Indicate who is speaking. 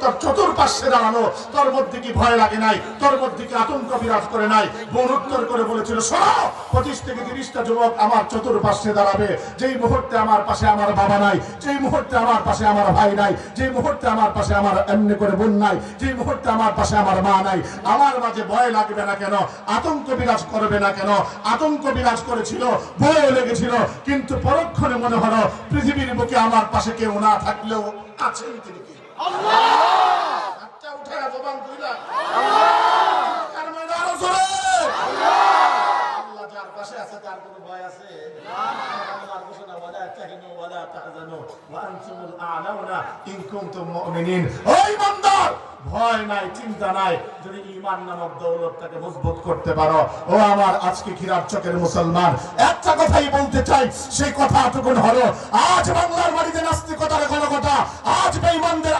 Speaker 1: তোর চতুর্পার্শ্বে দাঁড়ানো, তোর মধ্যে কি ভয় লাগে নাই? তোর মধ্যে কি আতঙ্ক বিরাজ করে নাই? বোন উত্তর করে বলেছিল, শোনো, পঁচিশ থেকে তিরিশটা যুবক আমার চতুর্পার্শ্বে দাঁড়াবে। যেই মুহূর্তে আমার পাশে আমার বাবা নাই, যেই মুহূর্তে আমার পাশে আমার ভাই নাই, যেই মুহূর্তে আমার পাশে আমার এমনি করে বোন নাই, যেই মুহূর্তে আমার পাশে আমার মা নাই, আমার মাঝে ভয় লাগবে না কেন? আতঙ্ক বিরাজ করবে না কেন? আতঙ্ক বিরাজ করেছিল, ভয় লেগেছিল, কিন্তু পরক্ষণে মনে হলো, পৃথিবীর বুকে আমার পাশে কেউ না থাকলেও আছেন তিনি কি হাতটা উঠায়া জবান কইরা। তার মানে আরও জোরে। আল্লাহ যার পাশে আছে তার কোনো করতে পারো। ও আমার আজকে খিরার চকের মুসলমান, একটা কথাই বলতে চাই, সেই কথাটুকুন হলো, আজ বাংলার বাড়িতে নাস্তিকতার ঘন কথা আজ বেঈমানদের